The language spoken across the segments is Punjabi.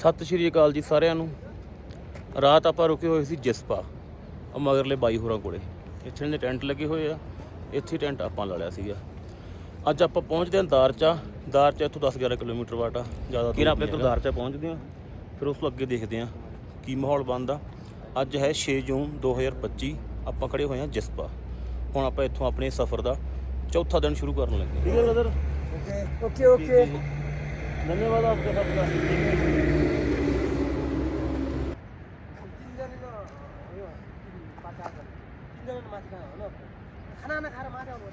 ਸਤਿ ਸ਼੍ਰੀ ਅਕਾਲ ਜੀ ਸਾਰਿਆਂ ਨੂੰ। ਰਾਤ ਆਪਾਂ ਰੁਕੇ ਹੋਏ ਸੀ ਜਿਸਪਾ ਮਗਰਲੇ ਬਾਈ ਹੋਰਾਂ ਕੋਲੇ। ਇੱਥੇ ਨੇ ਟੈਂਟ ਲੱਗੇ ਹੋਏ ਆ ਇੱਥੇ ਟੈਂਟ ਆਪਾਂ ਲਾ ਲਿਆ ਸੀਗਾ। ਅੱਜ ਆਪਾਂ ਪਹੁੰਚਦੇ ਹਾਂ ਦਾਰਚਾ। ਦਾਰਚਾ ਇੱਥੋਂ 10-11 ਕਿਲੋਮੀਟਰ ਵਾਟ ਆ ਜ਼ਿਆਦਾ ਕਿਰ ਆਪਣੇ ਤੋਂ ਦਾਰਚਾ ਪਹੁੰਚਦੇ ਹਾਂ? ਫਿਰ ਉਸ ਤੋਂ ਅੱਗੇ ਦੇਖਦੇ ਹਾਂ ਕੀ ਮਾਹੌਲ ਬਣਦਾ। ਅੱਜ ਹੈ 6 ਜੂਨ 2025 ਆਪਾਂ ਖੜੇ ਹੋਏ ਹਾਂ ਜਿਸਪਾ। ਹੁਣ ਆਪਾਂ ਇੱਥੋਂ ਆਪਣੇ ਸਫ਼ਰ ਦਾ ਚੌਥਾ ਦਿਨ ਸ਼ੁਰੂ ਕਰਨ ਲੱਗੇ ਠੀਕ ਹੈ ਬ੍ਰਦਰ Да не вода туда. तिनजना माथि खाना खाना खाएर माथि आउनु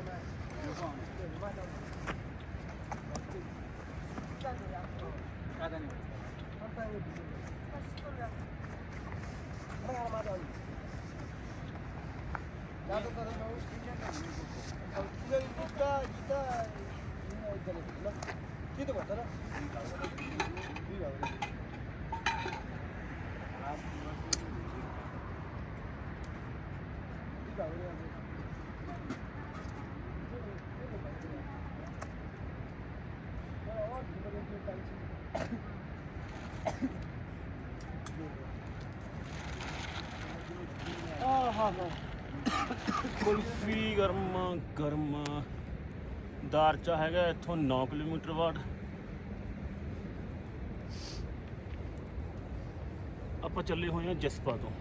ਗਰਮ ਦਾਰਚਾ ਹੈਗਾ ਇੱਥੋਂ 9 ਕਿਲੋਮੀਟਰ ਬਾਅਦ। ਆਪਾਂ ਚੱਲੇ ਹੋਏ ਹਾਂ ਜਸਪਾ ਤੋਂ।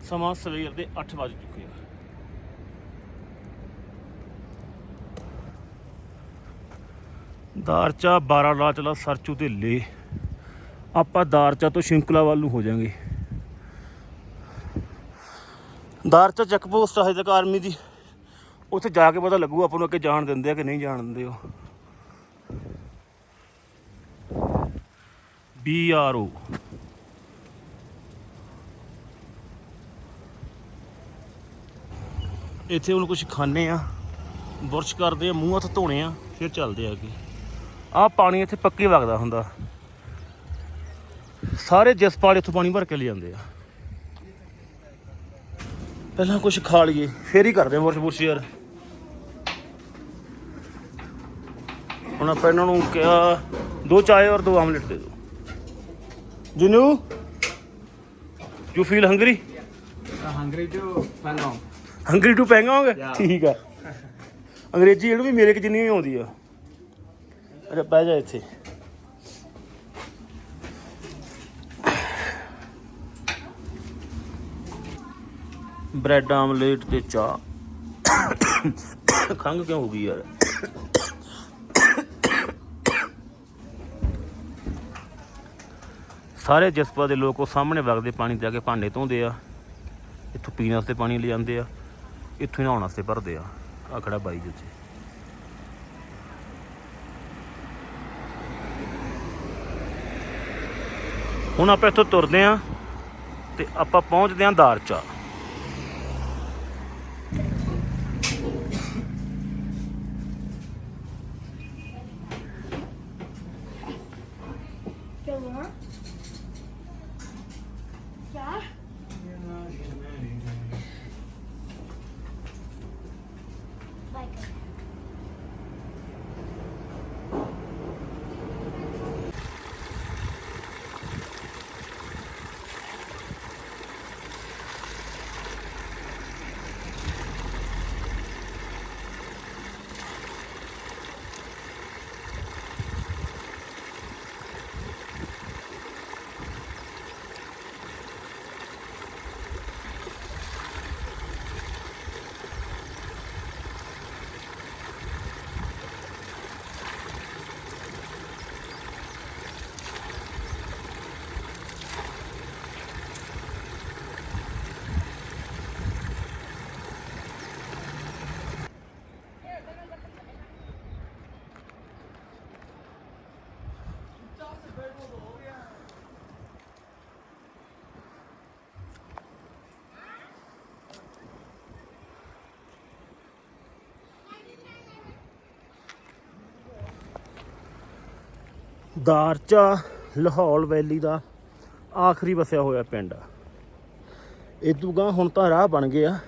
ਸਮਾਂ ਸਵੇਰ ਦੇ 8 ਵਜ ਚੁੱਕੇ ਆ। ਦਾਰਚਾ 12 ਲਾ ਚਲਾ ਸਰਚੂ ਤੇ ਲੇ। ਆਪਾਂ ਦਾਰਚਾ ਤੋਂ ਸ਼ਿੰਕਲਾ ਵੱਲ ਨੂੰ ਹੋ ਜਾਾਂਗੇ। ਦਾਰਚਾ ਚੈੱਕ ਪੋਸਟ ਹੈ ਤੱਕ ਆਰਮੀ ਦੀ। ਉੱਥੇ ਜਾ ਕੇ ਪਤਾ ਲੱਗੂ ਆਪਾਂ ਨੂੰ ਅੱਗੇ ਜਾਣ ਦਿੰਦੇ ਆ ਕਿ ਨਹੀਂ ਜਾਣ ਦਿੰਦੇ ਉਹ। ਬੀ ਆਰ ਓ ਇੱਥੇ ਹੁਣ ਕੁਝ ਖਾਣੇ ਆ, ਬੁਰਸ਼ ਕਰਦੇ ਆ, ਮੂੰਹ ਹੱਥ ਧੋਣੇ ਆ, ਫਿਰ ਚੱਲਦੇ ਆ ਅੱਗੇ। ਆਹ ਪਾਣੀ ਇੱਥੇ ਪੱਕੀ ਵਗਦਾ ਹੁੰਦਾ। ਸਾਰੇ ਜਸਪਾਲ ਇੱਥੋਂ ਪਾਣੀ ਭਰ ਕੇ ਲੈ ਜਾਂਦੇ ਆ। ਪਹਿਲਾਂ ਕੁਝ ਖਾ ਲਈਏ, ਫੇਰ ਹੀ ਕਰਦੇ ਆ ਬੁਰਸ਼ ਬੁਰਸ਼ ਯਾਰ। ਹੁਣ ਆਪਾਂ ਇਹਨਾਂ ਨੂੰ ਕਿਹਾ ਦੋ ਚਾय ਔਰ ਦੋ ਆਮਲੇਟ ਦੇ ਦਿਓ। Junu you feel hungry hungry to Pangong. Hungry to ਪੈਂਗਾਂਗੇ. ਠੀਕ ਆ। ਅੰਗਰੇਜ਼ੀ ਇਹਨੂੰ ਵੀ ਮੇਰੇ ਕਿ ਜਿੰਨੀ ਹੀ ਆਉਂਦੀ ਆ। ਅੱਛਾ ਬਹਿ ਜਾ ਇੱਥੇ। ਬ੍ਰੈਡ ਆਮਲੇਟ ਤੇ ਚਾਹ। ਖੰਗ ਕਿਉਂ ਹੋ ਗਈ ਯਾਰ? ਸਾਰੇ ਜਸਪਾ ਦੇ ਲੋਕ ਉਹ ਸਾਹਮਣੇ ਵਗਦੇ ਪਾਣੀ ਤੇ ਆ ਕੇ ਭਾਂਡੇ ਧੋਂਦੇ ਆ। ਇੱਥੋਂ ਪੀਣ ਵਾਸਤੇ ਪਾਣੀ ਲੈ ਜਾਂਦੇ ਆ। ਇੱਥੋਂ ਨਹਾਉਣ ਵਾਸਤੇ ਭਰਦੇ ਆ। ਆ ਖੜਾ ਬਾਈ ਜਿੱਥੇ ਹੁਣ ਆਪਾਂ ਇੱਥੋਂ ਤੁਰਦੇ ਆ ਤੇ ਆਪਾਂ ਪਹੁੰਚਦੇ ਆ ਦਾਰਚਾ। ਦਾਰਚਾ ਲਾਹੌਲ ਵੈਲੀ ਦਾ ਆਖਰੀ ਵਸਿਆ ਹੋਇਆ ਪਿੰਡ। ਆ ਇਦੋਂ ਗਾਂ ਹੁਣ ਤਾਂ ਰਾਹ ਬਣ ਗਏ ਆ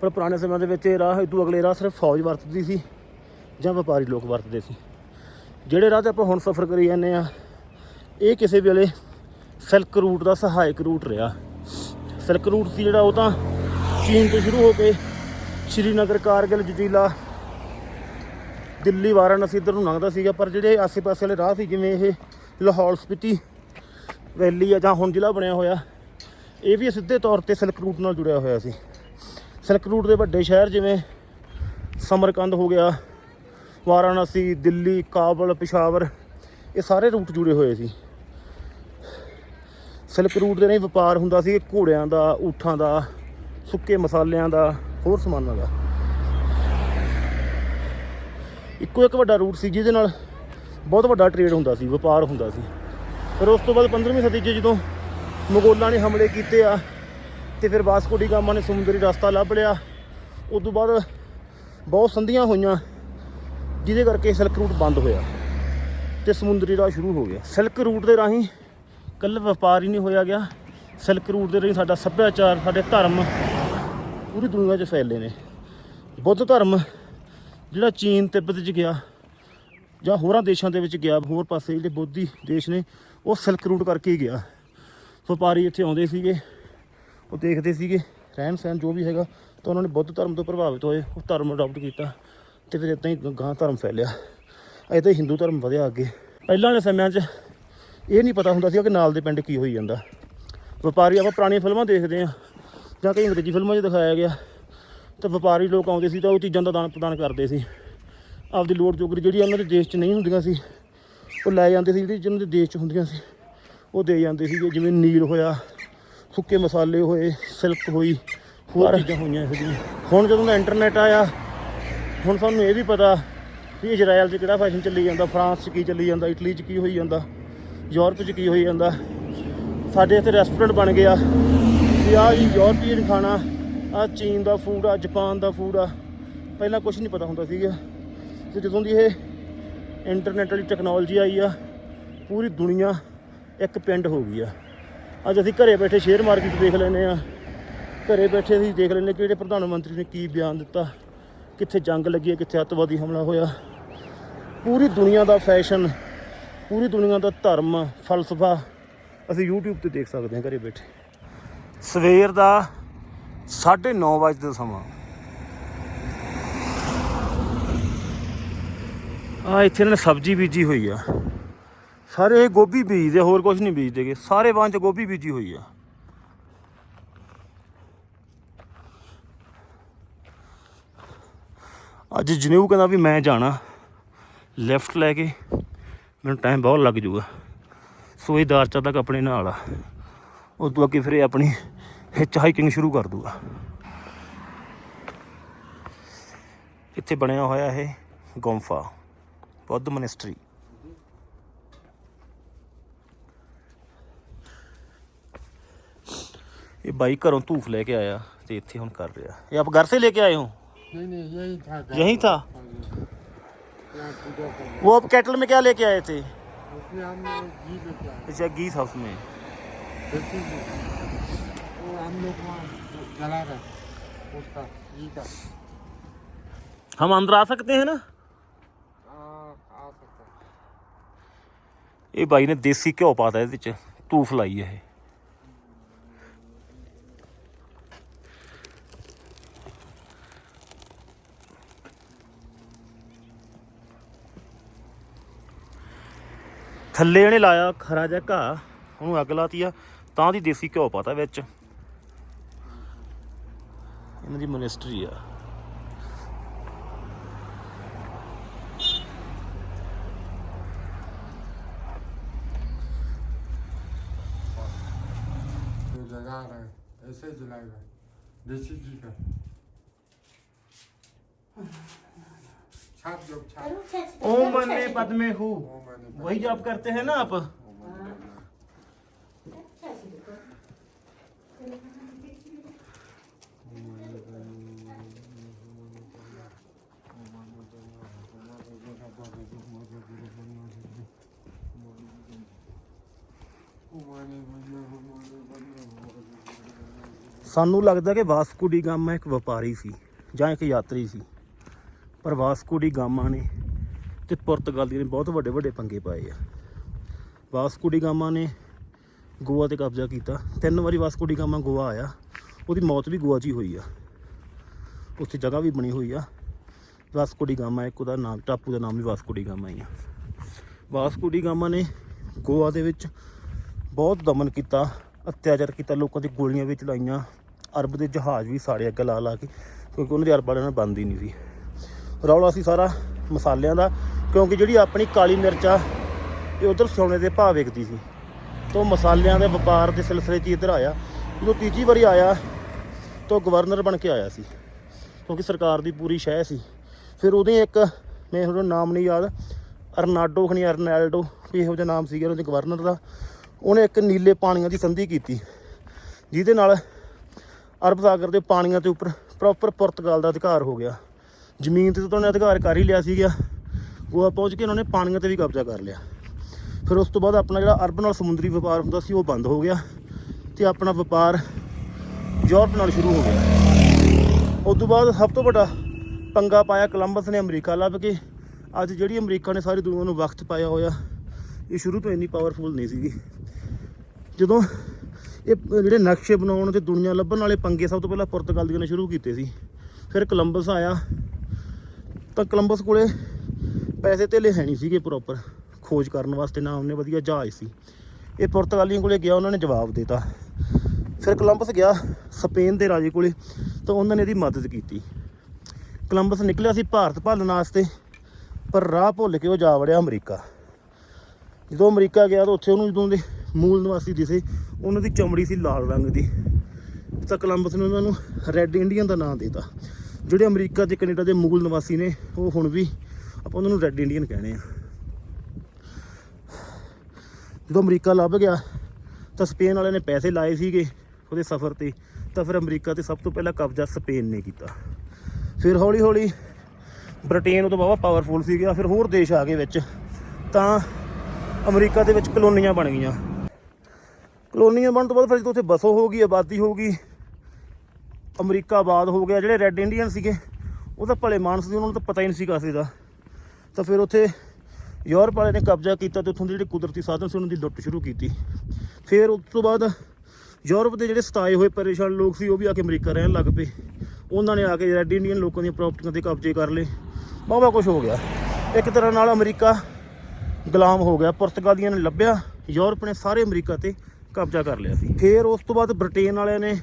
ਪਰ ਪੁਰਾਣੇ ਸਮਿਆਂ ਦੇ ਵਿੱਚ ਇਹ ਰਾਹ ਇਦੋਂ ਅਗਲੇ ਰਾਹ ਸਿਰਫ ਫੌਜ ਵਰਤਦੀ ਸੀ ਜਾਂ ਵਪਾਰੀ ਲੋਕ ਵਰਤਦੇ ਸੀ। ਜਿਹੜੇ ਰਾਹ ਤੇ ਆਪਾਂ ਹੁਣ ਸਫ਼ਰ ਕਰੀ ਜਾਂਦੇ ਆ ਇਹ ਕਿਸੇ ਵੇਲੇ ਸਿਲਕ ਰੂਟ ਦਾ ਸਹਾਇਕ ਰੂਟ ਰਿਹਾ। ਸਿਲਕ ਰੂਟ ਸੀ ਜਿਹੜਾ ਉਹ ਤਾਂ ਚੀਨ ਤੋਂ ਸ਼ੁਰੂ ਹੋ ਕੇ ਸ਼੍ਰੀਨਗਰ, ਕਾਰਗਿਲ, ਜਜੀਲਾ ਦਿੱਲੀ ਵਾਰਾਣਸੀ ਇੱਧਰ ਨੂੰ ਲੰਘਦਾ ਸੀਗਾ, ਪਰ ਜਿਹੜੇ ਆਸੇ-ਪਾਸੇ ਵਾਲੇ ਰਾਹ ਸੀ, ਜਿਵੇਂ ਇਹ ਲਾਹੌਰ ਸਪੀਤੀ ਵੈਲੀ ਆ ਜਾਂ ਹੁਣ ਜ਼ਿਲ੍ਹਾ ਬਣਿਆ ਹੋਇਆ, ਇਹ ਵੀ ਸਿੱਧੇ ਤੌਰ ਤੇ ਸਿਲਕ ਰੂਟ ਨਾਲ ਜੁੜਿਆ ਹੋਇਆ ਸੀ। ਸਿਲਕ ਰੂਟ ਦੇ ਵੱਡੇ ਸ਼ਹਿਰ ਜਿਵੇਂ ਸਮਰਕੰਦ ਹੋ ਗਿਆ, ਵਾਰਾਣਸੀ, ਦਿੱਲੀ, ਕਾਬਲ, ਪਿਸ਼ਾਵਰ, ਇਹ ਸਾਰੇ ਰੂਟ ਜੁੜੇ ਹੋਏ ਸੀ। ਸਿਲਕ ਰੂਟ ਦੇ ਨਹੀਂ ਵਪਾਰ ਹੁੰਦਾ ਸੀ ਘੋੜਿਆਂ ਦਾ, ਊਠਾਂ ਦਾ, ਸੁੱਕੇ ਮਸਾਲਿਆਂ ਦਾ, ਹੋਰ ਸਮਾਨਾਂ ਦਾ। ਇੱਕੋ ਇੱਕ ਵੱਡਾ ਰੂਟ ਸੀ ਜਿਹਦੇ ਨਾਲ ਬਹੁਤ ਵੱਡਾ ਟ੍ਰੇਡ ਹੁੰਦਾ ਸੀ, ਵਪਾਰ ਹੁੰਦਾ ਸੀ। ਫਿਰ ਉਸ ਤੋਂ ਬਾਅਦ 15ਵੀਂ ਸਦੀ 'ਚ ਜਦੋਂ ਮੁਗਲਾਂ ਨੇ ਹਮਲੇ ਕੀਤੇ ਆ, ਤੇ ਫਿਰ ਵਾਸਕੋ ਗਾਮਾ ਨੇ ਸਮੁੰਦਰੀ ਰਸਤਾ ਲੱਭ ਲਿਆ ਉਸ ਤੋਂ ਬਾਅਦ ਬਹੁਤ ਸੰਧੀਆਂ ਹੋਈਆਂ, ਜਿਹਦੇ ਕਰਕੇ ਸਿਲਕ ਰੂਟ ਬੰਦ ਹੋਇਆ ਤੇ ਸਮੁੰਦਰੀ ਰਾਹ ਸ਼ੁਰੂ ਹੋ ਗਿਆ। ਸਿਲਕ ਰੂਟ ਦੇ ਰਾਹੀਂ ਕੱਲ ਵਪਾਰ ਹੀ ਨਹੀਂ ਹੋਇਆ ਗਿਆ। ਸਿਲਕ ਰੂਟ ਦੇ ਰਾਹੀਂ ਸਾਡਾ ਸੱਭਿਆਚਾਰ, ਸਾਡੇ ਧਰਮ ਪੂਰੀ ਦੁਨੀਆ 'ਚ ਫੈਲੇ ਨੇ। ਬੁੱਧ ਧਰਮ ਜਿਹੜਾ ਚੀਨ ਤਿੱਬਤ 'ਚ ਗਿਆ, ਜਾਂ ਹੋਰਾਂ ਦੇਸ਼ਾਂ ਦੇ ਵਿੱਚ ਗਿਆ, ਹੋਰ ਪਾਸੇ ਜਿਹੜੇ ਬੋਧੀ ਦੇਸ਼ ਨੇ, ਉਹ ਸਿਲਕ ਰੂਟ ਕਰਕੇ ਹੀ ਗਿਆ। ਵਪਾਰੀ ਇੱਥੇ ਆਉਂਦੇ ਸੀਗੇ, ਉਹ ਦੇਖਦੇ ਸੀਗੇ, ਰਹਿਣ ਸਹਿਣ ਜੋ ਵੀ ਹੈਗਾ, ਤਾਂ ਉਹਨਾਂ ਨੇ ਬੁੱਧ ਧਰਮ ਤੋਂ ਪ੍ਰਭਾਵਿਤ ਹੋਏ, ਉਹ ਧਰਮ ਅਡਾਪਟ ਕੀਤਾ ਤੇ ਫਿਰ ਇਦਾਂ ਹੀ ਗਾਂ ਧਰਮ ਫੈਲਿਆ। ਅਜੇ ਤਾਂ ਹਿੰਦੂ ਧਰਮ ਵਧਿਆ ਅੱਗੇ। ਪਹਿਲਾਂ ਵਾਲੇ ਸਮਿਆਂ 'ਚ ਇਹ ਨਹੀਂ ਪਤਾ ਹੁੰਦਾ ਸੀ ਕਿ ਨਾਲ ਦੇ ਪਿੰਡ ਕੀ ਹੋਈ ਜਾਂਦਾ। ਵਪਾਰੀ ਆਪਾਂ ਪੁਰਾਣੀਆਂ ਫਿਲਮਾਂ ਦੇਖਦੇ ਆ ਜਾਂ ਕਈ ਅੰਗਰੇਜ਼ੀ ਫਿਲਮਾਂ 'ਚ ਦਿਖਾਇਆ ਗਿਆ। ਤੇ ਵਪਾਰੀ ਲੋਕ ਆਉਂਦੇ ਸੀ ਤਾਂ ਉਹ ਚੀਜ਼ਾਂ ਦਾ ਦਾਨ ਪ੍ਰਦਾਨ ਕਰਦੇ ਸੀ। ਆਪਦੀ ਲੋੜ ਜੋਗਰੀ ਜਿਹੜੀ ਉਹਨਾਂ ਦੇ ਦੇਸ਼ 'ਚ ਨਹੀਂ ਹੁੰਦੀਆਂ ਸੀ ਉਹ ਲੈ ਜਾਂਦੇ ਸੀ ਜਿਹੜੀ ਜਿਹਨਾਂ ਦੇ ਦੇਸ਼ 'ਚ ਹੁੰਦੀਆਂ ਸੀ ਉਹ ਦੇ ਜਾਂਦੇ ਸੀਗੇ ਜਿਵੇਂ ਨੀਲ ਹੋਇਆ ਸੁੱਕੇ ਮਸਾਲੇ ਹੋਏ ਸਿਲਕ ਹੋਈ ਹੋਰ ਚੀਜ਼ਾਂ ਹੋਈਆਂ ਇਹੋ ਜਿਹੀਆਂ। ਹੁਣ ਜਦੋਂ ਦਾ ਇੰਟਰਨੈਟ ਆਇਆ ਹੁਣ ਸਾਨੂੰ ਇਹ ਵੀ ਪਤਾ ਵੀ ਇਜ਼ਰਾਈਲ 'ਚ ਕਿਹੜਾ ਫੈਸ਼ਨ ਚੱਲੀ ਜਾਂਦਾ ਫਰਾਂਸ 'ਚ ਕੀ ਚੱਲੀ ਜਾਂਦਾ ਇਟਲੀ 'ਚ ਕੀ ਹੋਈ ਜਾਂਦਾ ਯੂਰਪ 'ਚ ਕੀ ਹੋਈ ਜਾਂਦਾ। ਸਾਡੇ ਇੱਥੇ ਰੈਸਟੋਰੈਂਟ ਬਣ ਗਿਆ ਵੀ ਆਹ ਜੀ ਯੂਰਪੀਅਨ ਖਾਣਾ ਆਹ ਚੀਨ ਦਾ ਫੂਡ ਆ, ਜਾਪਾਨ ਦਾ ਫੂਡ ਆ। ਪਹਿਲਾਂ ਕੁਝ ਨਹੀਂ ਪਤਾ ਹੁੰਦਾ ਸੀਗਾ। ਤੇ ਜਦੋਂ ਦੀ ਇਹ ਇੰਟਰਨੈਟ ਵਾਲੀ ਟੈਕਨੋਲੋਜੀ ਆਈ ਆ, ਪੂਰੀ ਦੁਨੀਆ ਇੱਕ ਪਿੰਡ ਹੋ ਗਈ ਆ। ਅੱਜ ਅਸੀਂ ਘਰੇ ਬੈਠੇ ਸ਼ੇਅਰ ਮਾਰਕੀਟ ਦੇਖ ਲੈਨੇ ਆ। ਘਰੇ ਬੈਠੇ ਅਸੀਂ ਦੇਖ ਲੈਨੇ ਕਿ ਪ੍ਰਧਾਨ ਮੰਤਰੀ ਨੇ ਕੀ ਬਿਆਨ ਦਿੱਤਾ, ਕਿੱਥੇ ਜੰਗ ਲੱਗੀ ਹੈ ਕਿੱਥੇ ਅੱਤਵਾਦੀ ਹਮਲਾ ਹੋਇਆ। ਪੂਰੀ ਦੁਨੀਆ ਦਾ ਫੈਸ਼ਨ ਪੂਰੀ ਦੁਨੀਆ ਦਾ ਧਰਮ, ਫਲਸਫਾ ਅਸੀਂ YouTube ਤੇ ਦੇਖ ਸਕਦੇ ਹਾਂ ਘਰੇ ਬੈਠੇ। ਸਵੇਰ ਦਾ 9:30 ਵਜੇ ਦਾ ਸਮਾਂ। ਆ ਇੱਥੇ ਇਹਨਾਂ ਨੇ ਸਬਜ਼ੀ ਬੀਜੀ ਹੋਈ ਆ। ਸਾਰੇ ਇਹ ਗੋਭੀ ਬੀਜਦੇ, ਹੋਰ ਕੁਝ ਨਹੀਂ ਬੀਜਦੇਗੇ ਸਾਰੇ ਵਾਂ ਚ ਗੋਭੀ ਬੀਜੀ ਹੋਈ ਆ। ਅੱਜ ਜਨੇਊ ਕਹਿੰਦਾ ਵੀ ਮੈਂ ਜਾਣਾ। ਲੈਫਟ ਲੈ ਕੇ। ਮੈਨੂੰ ਟਾਈਮ ਬਹੁਤ ਲੱਗ ਜਾਊਗਾ ਸੋ ਇਹ ਦਾਰਚਾ ਤੱਕ ਆਪਣੇ ਨਾਲ ਆ। ਉਸ ਤੋਂ ਅੱਗੇ ਫਿਰ ਇਹ ਆਪਣੀ ਹਿੱਚ ਹਾਈਕਿੰਗ ਸ਼ੁਰੂ ਕਰ ਦੂਗਾ ਇੱਥੇ ਬਣਿਆ ਹੋਇਆ ਇਹ ਗੁੰਫਾ ਬੁੱਧ ਮਨਿਸਟਰੀ ਇਹ ਬਾਈ ਘਰੋਂ ਧੂਫ ਲੈ ਕੇ ਆਇਆ ਤੇ ਇੱਥੇ ਹੁਣ ਕਰ ਰਿਹਾ ਇਹ ਆਪ ਘਰ ਸੇ ਲੈ ਕੇ ਆਏ ਹੋ नहीं नहीं यही था घर। यही था यहाँ पूजा कर वो आप कैटल में क्या लेके आए थे उसमें हम लोग घी लेके आए अच्छा घी था उसमें देसी घी वो हम लोग वहाँ जला रहे उसका घी का हम अंदर आ सकते हैं ना आ, आ सकता है ਇਹ ਬਾਈ ਨੇ ਦੇਸੀ ਘਿਓ ਪਾਤਾ ਇਹਦੇ ਵਿੱਚ ਧੂਫ ਲਾਈ ਹੈ ਇਹ ਥੱਲੇ ਇਹਨੇ ਲਾਇਆ ਖਰਾ ਜਿਹਾ ਘਾਹ ਉਹਨੂੰ ਅੱਗ ਲਾਤੀ ਆ ਤਾਂ ਦੀ ਦੇਸੀ ਘਿਓ ਪਾਤਾ ਵਿੱਚ ਇਹਨਾਂ ਦੀ ਮਨਿਸਟਰੀ ਆ जो जला रहे हैं, ऐसे जलाएगा देसी घी का छाप लोग छाप ओम मने पद में हूँ वो मैंने वही जॉब करते हैं ना आप ਸਾਨੂੰ ਲੱਗਦਾ ਕਿ ਵਾਸਕੋ ਡੀ ਗਾਮਾ ਇੱਕ ਵਪਾਰੀ ਸੀ ਜਾਂ ਇੱਕ ਯਾਤਰੀ ਸੀ, ਪਰ ਵਾਸਕੋ ਡੀ ਗਾਮਾ ਨੇ ਤੇ ਪੁਰਤਗਾਲੀ ਨੇ ਬਹੁਤ ਵੱਡੇ ਵੱਡੇ ਪੰਗੇ ਪਾਏ ਆ। ਵਾਸਕੋ ਡੀ ਗਾਮਾ ਨੇ ਗੋਆ ਤੇ ਕਬਜ਼ਾ ਕੀਤਾ। ਤਿੰਨ ਵਾਰੀ ਵਾਸਕੋ ਡੀ ਗਾਮਾ ਗੋਆ ਆਇਆ। ਉਹਦੀ ਮੌਤ ਵੀ ਗੋਆ 'ਚ ਹੀ ਹੋਈ ਆ। ਉੱਥੇ ਜਗ੍ਹਾ ਵੀ ਬਣੀ ਹੋਈ ਆ। ਵਾਸਕੋ ਡੀ ਗਾਮਾ, ਇੱਕ ਉਹਦਾ ਨਾਮ, ਟਾਪੂ ਦਾ ਨਾਮ ਵੀ ਵਾਸਕੋ ਡੀ ਗਾਮਾ ਹੀ ਆ। ਵਾਸਕੋ ਡੀ ਗਾਮਾ ਨੇ ਗੋਆ ਦੇ ਵਿੱਚ ਬਹੁਤ ਦਮਨ ਕੀਤਾ, ਅਤਿਆਚਾਰ ਕੀਤਾ, ਲੋਕਾਂ ਦੀ ਗੋਲੀਆਂ ਵੀ ਚਲਾਈਆਂ, ਅਰਬ ਦੇ ਜਹਾਜ਼ ਵੀ ਸਾੜੇ ਅੱਗ ਲਾ ਲਾ ਕੇ, ਕਿਉਂਕਿ ਉਹਨਾਂ ਦੇ ਅਰਬ ਵਾਲਿਆਂ ਨਾਲ ਬੰਦ ਹੀ ਨਹੀਂ ਸੀ। ਰੌਲਾ ਸੀ ਸਾਰਾ ਮਸਾਲਿਆਂ ਦਾ, ਕਿਉਂਕਿ ਜਿਹੜੀ ਆਪਣੀ ਕਾਲੀ ਮਿਰਚ ਆ, ਇਹ ਉਧਰ ਸੋਨੇ ਦੇ ਭਾਅ ਵਿਕਦੀ ਸੀ। ਤੋਂ ਮਸਾਲਿਆਂ ਦੇ ਵਪਾਰ ਦੇ ਸਿਲਸਿਲੇ 'ਚ ਇੱਧਰ ਆਇਆ। ਜਦੋਂ ਤੀਜੀ ਵਾਰੀ ਆਇਆ, ਤਾਂ ਗਵਰਨਰ ਬਣ ਕੇ ਆਇਆ ਸੀ, ਕਿਉਂਕਿ ਸਰਕਾਰ ਦੀ ਪੂਰੀ ਸ਼ਹਿ ਸੀ। ਫਿਰ ਉਹਦੇ ਇੱਕ, ਮੈਂ ਹੁਣ ਨਾਮ ਨਹੀਂ ਯਾਦ, ਅਰਨਾਡੋ ਖਣੀ ਅਰਨੈਲਡੋ, ਵੀ ਇਹੋ ਜਿਹਾ ਨਾਮ ਸੀਗਾ, ਉਹਦੇ ਗਵਰਨਰ ਦਾ। ਉਹਨੇ ਇੱਕ ਨੀਲੇ ਪਾਣੀਆਂ ਦੀ ਸੰਧੀ ਕੀਤੀ, ਜਿਹਦੇ ਨਾਲ ਅਰਬ ਸਾਗਰ ਦੇ ਪਾਣੀਆਂ ਦੇ ਉੱਪਰ ਪ੍ਰੋਪਰ ਪੁਰਤਗਾਲ ਦਾ ਅਧਿਕਾਰ ਹੋ ਗਿਆ। ਜ਼ਮੀਨ ਤੇ ਤਾਂ ਉਹਨੇ ਅਧਿਕਾਰ ਕਰ ਹੀ ਲਿਆ ਸੀਗਾ। ਗੋਆ ਪਹੁੰਚ ਕੇ ਉਹਨਾਂ ਨੇ ਪਾਣੀਆਂ ਤੇ ਵੀ ਕਬਜ਼ਾ ਕਰ ਲਿਆ। ਫਿਰ ਉਸ ਤੋਂ ਬਾਅਦ ਆਪਣਾ ਜਿਹੜਾ ਅਰਬ ਨਾਲ ਸਮੁੰਦਰੀ ਵਪਾਰ ਹੁੰਦਾ ਸੀ, ਉਹ ਬੰਦ ਹੋ ਗਿਆ ਤੇ ਆਪਣਾ ਵਪਾਰ ਯੂਰਪ ਨਾਲ ਸ਼ੁਰੂ ਹੋ ਗਿਆ। ਉਸ ਤੋਂ ਬਾਅਦ ਸਭ ਤੋਂ ਵੱਡਾ ਪੰਗਾ ਪਾਇਆ ਕੋਲੰਬਸ ਨੇ ਅਮਰੀਕਾ ਲੱਭ ਕੇ। ਅੱਜ ਜਿਹੜੀ ਅਮਰੀਕਾ ਨੇ ਸਾਰੀ ਦੁਨੀਆ ਨੂੰ ਵਕਤ ਪਾਇਆ ਹੋਇਆ ਇਹ ਸ਼ੁਰੂ ਤੋਂ ਇੰਨੀ ਪਾਵਰਫੁਲ ਨਹੀਂ ਸੀਗੀ। ਜਦੋਂ ਇਹ ਜਿਹੜੇ ਨਕਸ਼ੇ ਬਣਾਉਣ ਤੇ ਦੁਨੀਆ ਲੱਭਣ ਵਾਲੇ ਪੰਗੇ ਸਭ ਤੋਂ ਪਹਿਲਾਂ ਪੁਰਤਗਾਲ ਦੀਆਂ ਨੇ ਸ਼ੁਰੂ ਕੀਤੇ ਸੀ। ਫਿਰ ਕੋਲੰਬਸ ਆਇਆ। ਤਾਂ ਕੋਲੰਬਸ ਕੋਲੇ ਪੈਸੇ ਧੇਲੇ ਹੈ ਨਹੀਂ ਸੀਗੇ ਪ੍ਰੋਪਰ ਖੋਜ ਕਰਨ ਵਾਸਤੇ ਨਾ ਉਹਨੇ ਵਧੀਆ ਜਹਾਜ਼ ਸੀ। ਇਹ ਪੁਰਤਗਾਲੀਆਂ ਕੋਲੇ ਗਿਆ, ਉਹਨਾਂ ਨੇ ਜਵਾਬ ਦਿੱਤਾ। ਫਿਰ ਕੋਲੰਬਸ ਗਿਆ ਸਪੇਨ ਦੇ ਰਾਜੇ ਕੋਲੇ, ਤਾਂ ਉਹਨਾਂ ਨੇ ਇਹਦੀ ਮਦਦ ਕੀਤੀ। ਕੋਲੰਬਸ ਨਿਕਲਿਆ ਸੀ ਭਾਰਤ ਭਾਲਣ ਵਾਸਤੇ, ਪਰ ਰਾਹ ਭੁੱਲ ਕੇ ਉਹ ਜਾ ਵੜਿਆ ਅਮਰੀਕਾ। ਜਦੋਂ ਅਮਰੀਕਾ ਗਿਆ ਤਾਂ ਉੱਥੇ ਉਹਨੂੰ ਜਦੋਂ ਦੇ ਮੂਲ ਨਿਵਾਸੀ ਦਿਸੇ, ਉਹਨਾਂ ਦੀ ਚਮੜੀ ਸੀ ਲਾਲ ਰੰਗ ਦੀ। ਤਾਂ ਕੋਲੰਬਸ ਨੇ ਉਹਨਾਂ ਨੂੰ ਰੈੱਡ ਇੰਡੀਅਨ ਦਾ ਨਾਮ ਦਿੱਤਾ। ਜਿਹੜੇ ਅਮਰੀਕਾ ਤੇ ਕੈਨੇਡਾ ਦੇ ਮੂਲ ਨਿਵਾਸੀ ਨੇ, ਉਹ ਹੁਣ ਵੀ ਆਪਾਂ ਉਹਨਾਂ ਨੂੰ ਰੈੱਡ ਇੰਡੀਅਨ ਕਹਿੰਦੇ ਆ। ਜਦੋਂ ਅਮਰੀਕਾ ਲੱਭ ਗਿਆ, ਤਾਂ ਸਪੇਨ ਵਾਲਿਆਂ ਨੇ ਪੈਸੇ ਲਾਏ ਸੀਗੇ ਉਹਦੇ ਸਫ਼ਰ ਤੇ। ਤਾਂ ਫਿਰ ਅਮਰੀਕਾ ਤੇ ਸਭ ਤੋਂ ਪਹਿਲਾਂ ਕਬਜ਼ਾ ਸਪੇਨ ਨੇ ਕੀਤਾ। ਫਿਰ ਹੌਲੀ ਹੌਲੀ ਬ੍ਰਿਟੇਨ ਉਹ ਤੋਂ ਬਾਅਦ ਪਾਵਰਫੁਲ ਸੀ ਗਿਆ ਫਿਰ ਹੋਰ ਦੇਸ਼ ਆ ਗਏ ਵਿੱਚ। ਤਾਂ ਅਮਰੀਕਾ ਦੇ ਵਿੱਚ ਕਲੋਨੀਆਂ ਬਣ ਗਈਆਂ। ਕਲੋਨੀਆਂ ਬਣਨ ਤੋਂ ਬਾਅਦ ਫਿਰ ਜਦੋਂ ਉੱਥੇ ਬਸੋ ਹੋ ਗਈ, ਆਬਾਦੀ ਹੋ ਗਈ, ਅਮਰੀਕਾ ਆਬਾਦ ਹੋ ਗਿਆ, ਜਿਹੜੇ ਰੈੱਡ ਇੰਡੀਅਨ ਸੀਗੇ, ਉਹ ਤਾਂ ਭਲੇ ਮਾਨਸ ਸੀ, ਉਹਨਾਂ ਨੂੰ ਤਾਂ ਪਤਾ ਹੀ ਨਹੀਂ ਸੀ ਕਾਸੇ ਦਾ। ਤਾਂ ਫਿਰ ਉੱਥੇ ਯੂਰਪ ਵਾਲੇ ਨੇ ਕਬਜ਼ਾ ਕੀਤਾ ਤੇ ਉੱਥੋਂ ਦੇ ਜਿਹੜੇ ਕੁਦਰਤੀ ਸਾਧਨ ਸੀ, ਉਹਨਾਂ ਦੀ ਲੁੱਟ ਸ਼ੁਰੂ ਕੀਤੀ। ਫਿਰ ਉਸ ਤੋਂ ਬਾਅਦ ਯੂਰਪ ਦੇ ਜਿਹੜੇ ਸਤਾਏ ਹੋਏ ਪਰੇਸ਼ਾਨ ਲੋਕ ਸੀ, ਉਹ ਵੀ ਆ ਕੇ ਅਮਰੀਕਾ ਰਹਿਣ ਲੱਗ ਪਏ। ਉਹਨਾਂ ਨੇ ਆ ਕੇ ਰੈੱਡ ਇੰਡੀਅਨ ਲੋਕਾਂ ਦੀਆਂ ਪ੍ਰਾਪਰਟੀਆਂ ਤੇ ਕਬਜ਼ੇ ਕਰ ਲਏ। ਬਾਬਾ ਕੁਝ ਹੋ ਗਿਆ। ਇੱਕ ਤਰ੍ਹਾਂ ਨਾਲ ਅਮਰੀਕਾ ਗੁਲਾਮ ਹੋ ਗਿਆ। ਪੁਰਤਗਾਲੀਆਂ ਨੇ ਲੱਭਿਆ। ਯੂਰਪ ਨੇ ਸਾਰੇ ਅਮਰੀਕਾ ਤੇ ਕਬਜ਼ਾ ਕਰ ਲਿਆ ਸੀ। ਫਿਰ ਉਸ ਤੋਂ ਬਾਅਦ ਬ੍ਰਿਟੇਨ ਵਾਲਿਆਂ ਨੇ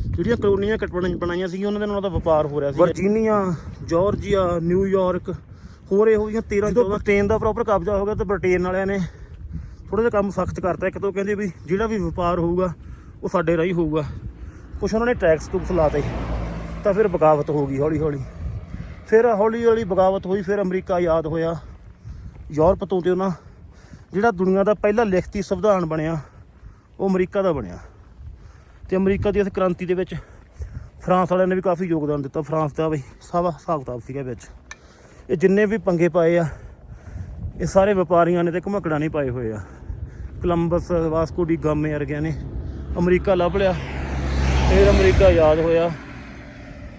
ਜਿਹੜੀਆਂ ਕਲੋਨੀਆਂ ਕੱਟ ਬਣਾ- ਬਣਾਈਆਂ ਸੀ ਉਹਨਾਂ ਦੇ ਨਾਲ ਉਹਦਾ ਵਪਾਰ ਹੋ ਰਿਹਾ ਸੀ। ਵਰਜੀਨੀਆ ਜਾਰਜੀਆ ਨਿਊਯਾਰਕ ਹੋਰ ਇਹੋ ਜਿਹੀਆਂ 13 ਜਦੋਂ ਬ੍ਰਿਟੇਨ ਦਾ ਪ੍ਰੋਪਰ ਕਬਜ਼ਾ ਹੋ ਗਿਆ ਤਾਂ ਬ੍ਰਿਟੇਨ ਵਾਲਿਆਂ ਨੇ ਥੋੜਾ ਜਿਹਾ ਕੰਮ ਸਖਤ ਕਰਤਾ। ਇੱਕ ਤੋਂ ਕਹਿੰਦੇ ਵੀ ਜਿਹੜਾ ਵੀ ਵਪਾਰ ਹੋਊਗਾ ਉਹ ਸਾਡੇ ਰਾਹੀਂ ਹੋਊਗਾ। ਕੁਛ ਉਹਨਾਂ ਨੇ ਟੈਕਸ ਟੂਕਸ ਲਾਤੇ ਤਾਂ ਫਿਰ ਬਗਾਵਤ ਹੋ ਗਈ ਹੌਲੀ ਹੌਲੀ ਫਿਰ ਹੌਲੀ ਹੌਲੀ ਬਗਾਵਤ ਹੋਈ ਫਿਰ ਅਮਰੀਕਾ ਆਜ਼ਾਦ ਹੋਇਆ। ਯੂਰਪ ਤੋਂ ਤੇ ਉਹਨਾਂ ਜਿਹੜਾ ਦੁਨੀਆ ਦਾ ਪਹਿਲਾ ਲਿਖਤੀ ਸੰਵਿਧਾਨ ਬਣਿਆ, ਉਹ ਅਮਰੀਕਾ ਦਾ ਬਣਿਆ। ਤੇ ਅਮਰੀਕਾ ਦੀ ਇਸ ਕ੍ਰਾਂਤੀ ਦੇ ਵਿੱਚ ਫਰਾਂਸ ਵਾਲਿਆਂ ਨੇ ਵੀ ਕਾਫੀ ਯੋਗਦਾਨ ਦਿੱਤਾ। ਫਰਾਂਸ ਦਾ ਬਈ ਸਭ ਹਿਸਾਬ ਕਿਤਾਬ ਸੀਗਾ ਵਿੱਚ। ਇਹ ਜਿੰਨੇ ਵੀ ਪੰਗੇ ਪਾਏ ਆ, ਇਹ ਸਾਰੇ ਵਪਾਰੀਆਂ ਨੇ ਤੇ ਘਮਕੜਾ ਨਹੀਂ ਪਾਏ ਹੋਏ ਆ। ਕੋਲੰਬਸ ਵਾਸਕੋ ਡੀ ਗਾਮੇ ਵਰਗਿਆਂ ਨੇ ਅਮਰੀਕਾ ਲੱਭ ਲਿਆ। ਫਿਰ ਅਮਰੀਕਾ ਯਾਦ ਹੋਇਆ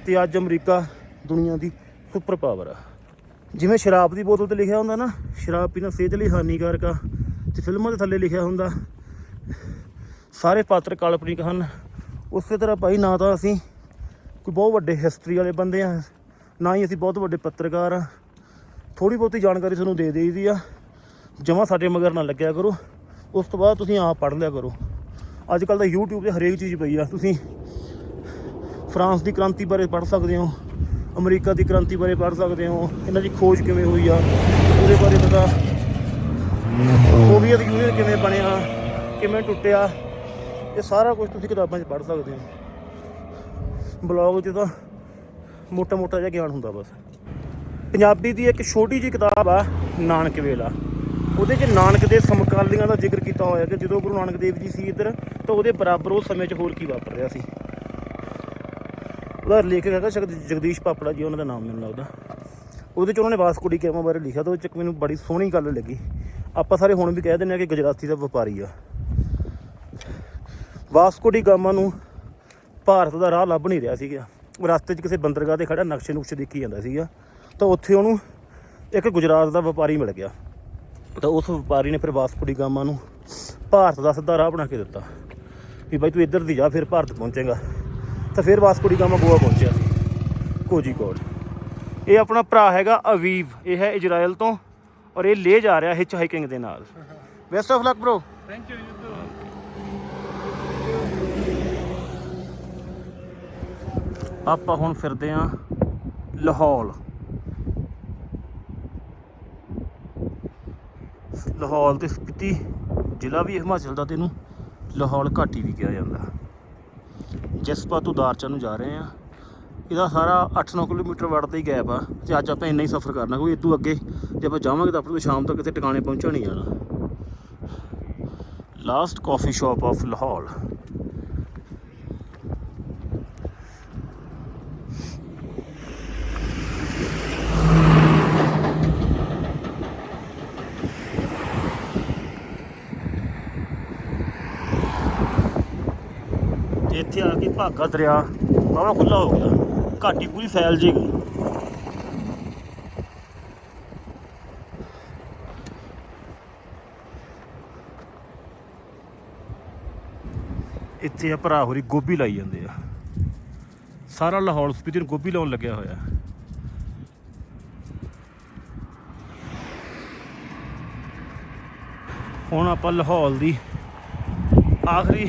ਤੇ ਅੱਜ ਅਮਰੀਕਾ ਦੁਨੀਆ ਦੀ ਸੁਪਰ ਪਾਵਰ ਆ। ਜਿਵੇਂ ਸ਼ਰਾਬ ਦੀ ਬੋਤਲ ਤੇ ਲਿਖਿਆ ਹੁੰਦਾ ਨਾ, ਸ਼ਰਾਬ ਪੀਣਾ ਸਿਹਤ ਲਈ ਹਾਨੀਕਾਰਕ ਆ, ਤੇ ਫਿਲਮਾਂ ਦੇ ਥੱਲੇ ਲਿਖਿਆ ਹੁੰਦਾ। ਸਾਰੇ ਪਾਤਰ ਕਾਲਪਨਿਕ ਹਨ। ਉਸੇ ਤਰ੍ਹਾਂ ਭਾਈ ਨਾ ਤਾਂ ਅਸੀਂ ਕੋਈ ਬਹੁਤ ਵੱਡੇ ਹਿਸਟਰੀ ਵਾਲੇ ਬੰਦੇ ਆ, ਨਾ ਹੀ ਅਸੀਂ ਬਹੁਤ ਵੱਡੇ ਪੱਤਰਕਾਰ ਆ। ਥੋੜੀ ਬਹੁਤੀ ਜਾਣਕਾਰੀ ਤੁਹਾਨੂੰ ਦੇ ਦੇਈਦੀ ਆ। ਜਮਾਂ ਸਾਡੇ ਮਗਰ ਨਾ ਲੱਗਿਆ ਕਰੋ। ਉਸ ਤੋਂ ਬਾਅਦ ਤੁਸੀਂ ਆਪ ਪੜ੍ਹ ਲਿਆ ਕਰੋ। ਅੱਜ ਕੱਲ ਤਾਂ YouTube ਤੇ ਹਰੇਕ ਚੀਜ਼ ਪਈ ਆ। ਤੁਸੀਂ ਫਰਾਂਸ ਦੀ ਕ੍ਰਾਂਤੀ ਬਾਰੇ ਪੜ੍ਹ ਸਕਦੇ ਹੋ। ਅਮਰੀਕਾ ਦੀ ਕ੍ਰਾਂਤੀ ਬਾਰੇ ਪੜ੍ਹ ਸਕਦੇ ਹੋ, ਇਹਨਾਂ ਦੀ ਖੋਜ ਕਿਵੇਂ ਹੋਈ ਆ, ਉਹਦੇ ਬਾਰੇ ਪਤਾ। ਸੋਵੀਅਤ ਯੂਨੀਅਨ ਕਿਵੇਂ ਬਣਿਆ, ਕਿਵੇਂ ਟੁੱਟਿਆ, ਇਹ ਸਾਰਾ ਕੁਝ ਤੁਸੀਂ ਕਿਤਾਬਾਂ 'ਚ ਪੜ੍ਹ ਸਕਦੇ ਹੋ। ਬਲੌਗ 'ਚ ਤਾਂ ਮੋਟਾ ਮੋਟਾ ਜਿਹਾ ਗਿਆਨ ਹੁੰਦਾ ਬਸ। ਪੰਜਾਬੀ ਦੀ ਇੱਕ ਛੋਟੀ ਜਿਹੀ ਕਿਤਾਬ ਆ, ਨਾਨਕ ਵੇਲਾ। ਉਹਦੇ 'ਚ ਨਾਨਕ ਦੇ ਸਮਕਾਲੀਆਂ ਦਾ ਜ਼ਿਕਰ ਕੀਤਾ ਹੋਇਆ ਕਿ ਜਦੋਂ ਗੁਰੂ ਨਾਨਕ ਦੇਵ ਜੀ ਸੀ ਇੱਧਰ, ਤਾਂ ਉਹਦੇ ਬਰਾਬਰ ਉਸ ਸਮੇਂ 'ਚ ਹੋਰ ਕੀ ਵਾਪਰ ਰਿਹਾ ਸੀ। ਉਹਦਾ ਲੇਖਕ ਹੈਗਾ ਜਗਦੀਸ਼ ਪਾਪੜਾ ਜੀ, ਉਹਨਾਂ ਦਾ ਨਾਮ ਮੈਨੂੰ ਲੱਗਦਾ। ਉਹਦੇ 'ਚ ਉਹਨਾਂ ਨੇ ਵਾਸਕੋ ਡੀ ਗਾਮਾ ਬਾਰੇ ਲਿਖਿਆ ਤਾਂ ਉਹ 'ਚ ਇੱਕ ਮੈਨੂੰ ਬੜੀ ਸੋਹਣੀ ਗੱਲ ਲੱਗੀ। ਆਪਾਂ ਸਾਰੇ ਹੁਣ ਵੀ ਕਹਿ ਦਿੰਦੇ ਆ ਕਿ ਗੁਜਰਾਤੀ ਦਾ ਵਪਾਰੀ ਆ। ਵਾਸਕੋ ਡੀ ਗਾਮਾ ਨੂੰ ਭਾਰਤ ਦਾ ਰਾਹ ਲੱਭ ਨਹੀਂ ਰਿਹਾ ਸੀਗਾ। ਉਹ ਰਸਤੇ 'ਚ ਕਿਸੇ ਬੰਦਰਗਾਹ ਤੇ ਖੜਾ ਨਕਸ਼ੇ ਨੁਕਸ਼ੇ ਦੇਖੀ ਜਾਂਦਾ ਸੀਗਾ। ਤਾਂ ਉੱਥੇ ਉਹਨੂੰ ਇੱਕ ਗੁਜਰਾਤ ਦਾ ਵਪਾਰੀ ਮਿਲ ਗਿਆ। ਤਾਂ ਉਸ ਵਪਾਰੀ ਨੇ ਫਿਰ ਵਾਸਕੋ ਡੀ ਗਾਮਾ ਨੂੰ ਭਾਰਤ ਦਾ ਸਿੱਧਾ ਰਾਹ ਬਣਾ ਕੇ ਦਿੱਤਾ। ਵੀ ਬਾਈ ਤੂੰ ਇੱਧਰ ਦੀ ਜਾ, ਫਿਰ ਭਾਰਤ ਪਹੁੰਚੇਗਾ। ਤਾਂ ਫਿਰ ਵਾਸਕੋਡੀ ਗਾਮਾ ਗੋਆ ਪਹੁੰਚਿਆ ਸੀ ਕੋਜੀਕੋਡ ਇਹ ਆਪਣਾ ਭਰਾ ਹੈਗਾ ਅਵੀਵ ਇਹ ਹੈ ਇਜ਼ਰਾਈਲ ਤੋਂ ਔਰ ਇਹ ਲੈ ਜਾ ਰਿਹਾ ਹਿਚ ਹਾਈਕਿੰਗ ਦੇ ਨਾਲ। Best of luck bro thank you you too ਆਪਾਂ ਹੁਣ ਫਿਰਦੇ ਆਂ ਲਾਹੌਲ। ਲਾਹੌਲ ਤੇ ਸਪੀਤੀ ਜ਼ਿਲ੍ਹਾ ਵੀ ਹਿਮਾਚਲ ਦਾ ਤੇ ਇਹਨੂੰ ਲਾਹੌਲ ਘਾਟੀ ਵੀ ਕਿਹਾ ਜਾਂਦਾ। ਜਸਪਾ ਤੋਂ ਦਾਰਚਾ ਨੂੰ ਜਾ ਰਹੇ ਆ। ਇਹਦਾ ਸਾਰਾ 8-9 ਕਿਲੋਮੀਟਰ ਵੜਦਾ ਹੀ ਗੈਪ ਆ। ਤੇ ਅੱਜ ਆਪਾਂ ਇੰਨਾ ਹੀ ਸਫ਼ਰ ਕਰਨਾ, ਕੋਈ ਇਦੋਂ ਅੱਗੇ ਜੇ ਆਪਾਂ ਜਾਵਾਂਗੇ ਤਾਂ ਆਪਾਂ ਤੋਂ ਸ਼ਾਮ ਤੱਕ ਕਿਤੇ ਟਿਕਾਣੇ ਪਹੁੰਚਣ ਨਹੀਂ ਜਾਣਾ last coffee shop of Lahore ਇੱਥੇ ਆ ਕੇ ਭਾਗਾ ਦਰਿਆ ਬਾਵਾ ਖੁੱਲਾ ਹੋ ਗਿਆ। ਘਾਟੀ ਪੂਰੀ ਫੈਲ ਜੇਗੀ ਇੱਥੇ ਆ ਭਰਾ ਹੋਰੀ ਗੋਭੀ ਲਾਈ ਜਾਂਦੇ ਆ। ਸਾਰਾ ਲਾਹੌਰ ਸਪੀਤੀ ਨੂੰ ਗੋਭੀ ਲਾਉਣ ਲੱਗਿਆ ਹੋਇਆ। ਹੁਣ ਆਪਾਂ ਲਾਹੌਰ ਦੀ ਆਖਰੀ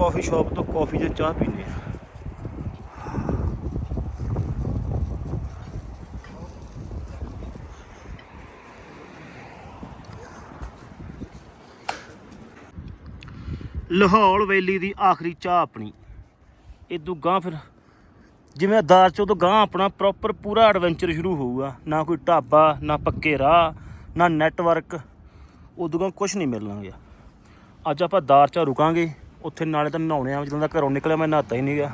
ਕਾਫੀ ਸ਼ਾਪ ਤੋਂ ਕਾਫੀ ਜਾਂ ਚਾਹ ਪੀਨੇ ਆ। ਲਾਹੌਰ ਵੈਲੀ ਦੀ ਆਖਰੀ ਚਾਹ ਆਪਣੀ। ਇਦੋਂ ਗਾਂ ਫਿਰ ਜਿਵੇਂ ਦਾਰ ਚੋਂ ਤੋਂ ਗਾਂ ਆਪਣਾ ਪ੍ਰੋਪਰ ਪੂਰਾ ਐਡਵੈਂਚਰ ਸ਼ੁਰੂ ਹੋਊਗਾ। ਨਾ ਕੋਈ ਢਾਬਾ, ਨਾ ਪੱਕੇ ਰਾਹ, ਨਾ ਨੈਟਵਰਕ ਉਦੋਂ ਗਾਂ ਕੁਝ ਨਹੀਂ ਮਿਲਣਾ ਗਿਆ ਅੱਜ ਆਪਾਂ ਦਾਰ ਦਾਰਚਾ ਰੁਕਾਂਗੇ। ਉੱਥੇ ਨਾਲੇ ਤਾਂ ਨਹਾਉਣੇ ਆ, ਜਦੋਂ ਦਾ ਘਰੋਂ ਨਿਕਲਿਆ, ਮੈਂ ਨਹਾਤਾ ਹੀ ਨਹੀਂ ਗਿਆ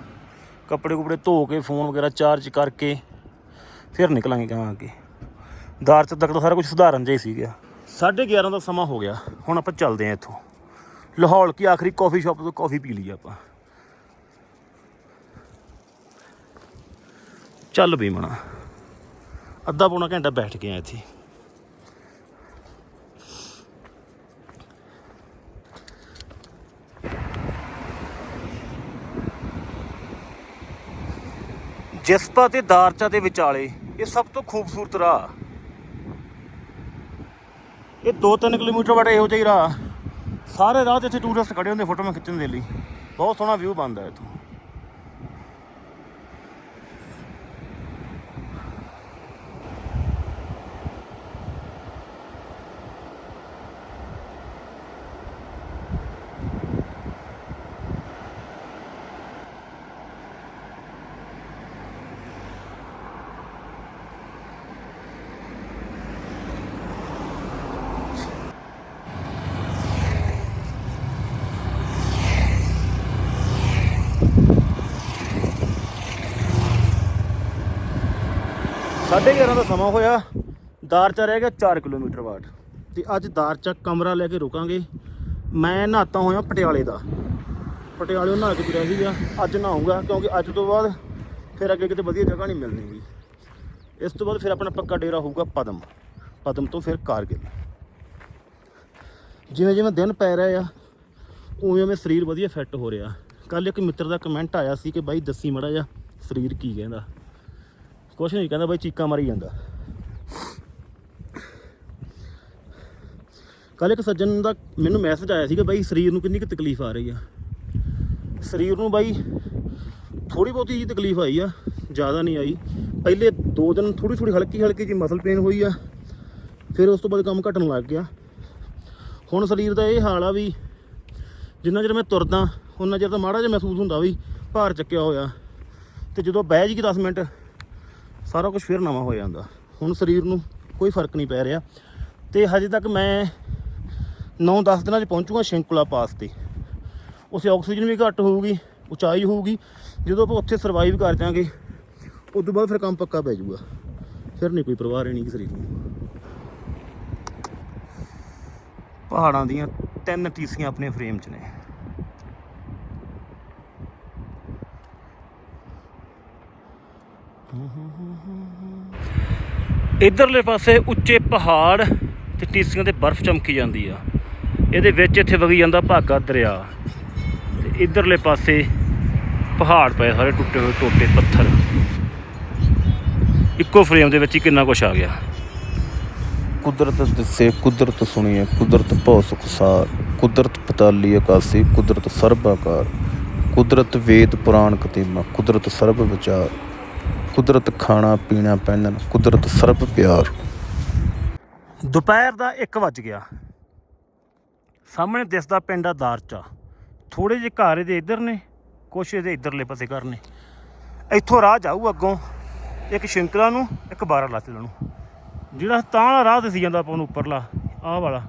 ਕੱਪੜੇ ਕੁਪੜੇ ਧੋ ਕੇ, ਫੋਨ ਵਗੈਰਾ ਚਾਰਜ ਕਰਕੇ, ਫਿਰ ਨਿਕਲਾਂਗੇ ਕਹਾਂ ਅੱਗੇ ਦਾਰਚਾ ਤੱਕ ਤਾਂ ਸਾਰਾ ਕੁਝ ਸੁਧਾਰਨ ਜਿਹਾ ਹੀ ਸੀਗਾ 11:30 ਦਾ ਸਮਾਂ ਹੋ ਗਿਆ। ਹੁਣ ਆਪਾਂ ਚੱਲਦੇ ਆਂ ਇੱਥੋਂ। ਲਾਹੌਰ ਕੀ ਆਖਰੀ ਕਾਫੀ ਸ਼ਾਪ ਤੋਂ ਕਾਫੀ ਪੀ ਲਈ ਆਪਾਂ। ਚੱਲ ਵੀ ਮਣਾ। ਅੱਧਾ ਪੌਣਾ ਘੰਟਾ ਬੈਠ ਕੇ ਆ ਇੱਥੇ। ਜਸਪਾ ਤੇ ਦਾਰਚਾ ਦੇ ਵਿਚਾਲੇ ਇਹ ਸਭ ਤੋਂ ਖੂਬਸੂਰਤ ਰਾਹ। ਇਹ 2-3 ਕਿਲੋਮੀਟਰ ਵਾਲਾ ਇਹੋ ਜਿਹਾ ਹੀ ਰਾਹ। ਸਾਰੇ ਰਾਹ ਤੇ ਇੱਥੇ ਟੂਰਿਸਟ ਖੜੇ ਹੁੰਦੇ ਫੋਟੋਆਂ ਖਿੱਚਣ ਦੇ ਲਈ। ਬਹੁਤ ਸੋਹਣਾ ਵਿਊ ਬਣਦਾ ਇੱਥੋਂ। ਸਾਢੇ 11 ਦਾ ਸਮਾਂ ਹੋਇਆ। ਦਾਰਚਾ ਰਹਿ ਗਿਆ 4 ਕਿਲੋਮੀਟਰ ਬਾਅਦ। ਤੇ ਅੱਜ ਦਾਰਚਾ ਕਮਰਾ ਲੈ ਕੇ ਰੁਕਾਂਗੇ। ਮੈਂ ਨਹਾਤਾ ਹੋਇਆ ਪਟਿਆਲੇ ਦਾ। ਪਟਿਆਲੇ ਨਹਾ ਕੇ ਤੁਰਿਆ ਸੀਗਾ। ਅੱਜ ਨਹਾਉਂਗਾ ਕਿਉਂਕਿ ਅੱਜ ਤੋਂ ਬਾਅਦ ਫਿਰ ਅੱਗੇ ਕਿਤੇ ਵਧੀਆ ਜਗ੍ਹਾ ਨਹੀਂ ਮਿਲਣੀ। ਗੀ ਇਸ ਤੋਂ ਬਾਅਦ ਫਿਰ ਆਪਣਾ ਪੱਕਾ ਡੇਰਾ ਹੋਊਗਾ ਪਦਮ। ਪਦਮ ਤੋਂ ਫਿਰ ਕਾਰਗਿਲ। ਜਿਵੇਂ ਜਿਵੇਂ ਦਿਨ ਪੈ ਰਿਹਾ ਆ, ਉਵੇਂ ਉਵੇਂ ਸਰੀਰ ਵਧੀਆ ਫਿੱਟ ਹੋ ਰਿਹਾ। ਕੱਲ ਇੱਕ ਮਿੱਤਰ ਦਾ ਕਮੈਂਟ ਆਇਆ ਸੀ ਕਿ ਬਾਈ ਦੱਸੀ ਮੜਾ ਜਾ ਸਰੀਰ ਕੀ ਕਹਿੰਦਾ। ਕੁਛ ਨਹੀਂ, ਕਹਿੰਦਾ ਬਾਈ ਚੀਕਾਂ ਮਾਰੀ ਜਾਂਦਾ। ਕੱਲ ਇੱਕ ਸੱਜਣ ਦਾ ਮੈਨੂੰ ਮੈਸੇਜ ਆਇਆ ਸੀਗਾ ਬਾਈ, ਸਰੀਰ ਨੂੰ ਕਿੰਨੀ ਕੁ ਤਕਲੀਫ ਆ ਰਹੀ ਆ। ਸਰੀਰ ਨੂੰ ਬਾਈ ਥੋੜੀ ਬਹੁਤੀ ਜੀ ਤਕਲੀਫ ਆਈ ਆ, ਜ਼ਿਆਦਾ ਨਹੀਂ ਆਈ। ਪਹਿਲੇ 2 ਦਿਨ ਥੋੜੀ ਥੋੜੀ ਹਲਕੀ ਹਲਕੀ ਜੀ ਮਸਲ ਪੇਨ ਹੋਈ ਆ, ਫਿਰ ਉਸ ਤੋਂ ਬਾਅਦ ਕੰਮ ਘਟਣ ਲੱਗ ਗਿਆ। ਹੁਣ ਸਰੀਰ ਦਾ ਇਹ ਹਾਲ ਆ ਵੀ ਜਿੰਨਾ ਚਿਰ ਮੈਂ ਤੁਰਦਾ ਉਹਨਾਂ ਚਿਰ ਤਾਂ ਮਾੜਾ ਜਿਹਾ ਮਹਿਸੂਸ ਹੁੰਦਾ ਵੀ ਭਾਰ ਚੱਕਿਆ ਹੋਇਆ। ਤੇ ਜਦੋਂ ਬਹਿ ਜੀ 10 ਮਿੰਟ ਸਾਰਾ ਕੁਝ ਫਿਰ ਨਵਾਂ ਹੋ ਜਾਂਦਾ। ਹੁਣ ਸਰੀਰ ਨੂੰ ਕੋਈ ਫ਼ਰਕ ਨਹੀਂ ਪੈ ਰਿਹਾ। ਤੇ ਹਜੇ ਤੱਕ ਮੈਂ 9-10 ਦਿਨਾਂ 'ਚ ਪਹੁੰਚੂਗਾ ਸ਼ਿੰਕੁਲਾ ਪਾਸ ਤੇ। ਉਸੇ ਆਕਸੀਜਨ ਵੀ ਘੱਟ ਹੋਊਗੀ, ਉਚਾਈ ਹੋਊਗੀ। ਜਦੋਂ ਆਪਾਂ ਉੱਥੇ ਸਰਵਾਈਵ ਕਰ ਜਾਾਂਗੇ ਉਸ ਤੋਂ ਬਾਅਦ ਫਿਰ ਕੰਮ ਪੱਕਾ ਪੈ ਜਾਊਗਾ। ਫਿਰ ਨਹੀਂ ਕੋਈ ਪਰਵਾਹ ਰਹਿਣੀ ਕਿ ਸਰੀਰ ਨੂੰ ਪਹਾੜਾਂ ਦੀਆਂ ਤਿੰਨ ਟੀਸੀਆਂ ਆਪਣੇ ਫਰੇਮ 'ਚ ਨੇ। ਇਧਰਲੇ ਪਾਸੇ ਉੱਚੇ ਪਹਾੜ ਤੇ ਟੀਸੀਆਂ ਤੇ ਬਰਫ਼ ਚਮਕੀ ਜਾਂਦੀ ਆ। ਇਹਦੇ ਵਿੱਚ ਇੱਥੇ ਵਗੀ ਜਾਂਦਾ ਭਾਗਾ ਦਰਿਆ। ਤੇ ਇਧਰਲੇ ਪਾਸੇ ਪਹਾੜ ਪਏ ਸਾਰੇ ਟੁੱਟੇ ਹੋਏ ਟੋਟੇ ਪੱਥਰ। ਇੱਕੋ ਫਰੇਮ ਦੇ ਵਿੱਚ ਹੀ ਕਿੰਨਾ ਕੁਛ ਆ ਗਿਆ। ਕੁਦਰਤ ਦਿਸੇ ਕੁਦਰਤ ਸੁਣੀਏ, ਕੁਦਰਤ ਭਉ ਸੁਖਸਾਰ ਕੁਦਰਤ ਪਤਾਲੀ ਆਕਾਸੀ ਕੁਦਰਤ ਸਰਬ ਆਕਾਰ। ਕੁਦਰਤ ਵੇਦ ਪੁਰਾਣ ਕਤੀਮਾ, ਕੁਦਰਤ ਸਰਬ ਵਿਚਾਰ। ਕੁਦਰਤ ਖਾਣਾ ਪੀਣਾ ਪਹਿਨਣ, ਕੁਦਰਤ ਸਰਬ ਪਿਆਰ। ਦੁਪਹਿਰ ਦਾ 1 ਵੱਜ ਗਿਆ। ਸਾਹਮਣੇ ਦਿਸਦਾ ਪਿੰਡ ਆ ਦਾਰਚਾ। ਥੋੜੇ ਜਿਹੇ ਘਰ ਇਹਦੇ ਇੱਧਰ ਨੇ, ਕੁਛ ਇਹਦੇ ਇੱਧਰਲੇ ਪਾਸੇ ਘਰ ਨੇ। ਇੱਥੋਂ ਰਾਹ ਜਾਊ ਅੱਗੋਂ, ਇੱਕ ਸ਼ਿੰਕਲਾ ਨੂੰ, ਇੱਕ ਬਾਰਾ ਲਾਤੇ ਨੂੰ। ਜਿਹੜਾ ਤਾਂ ਵਾਲਾ ਰਾਹ ਦਿਸੀ ਜਾਂਦਾ ਆਪਾਂ ਨੂੰ ਉੱਪਰਲਾ, ਆਹ ਵਾਲਾ।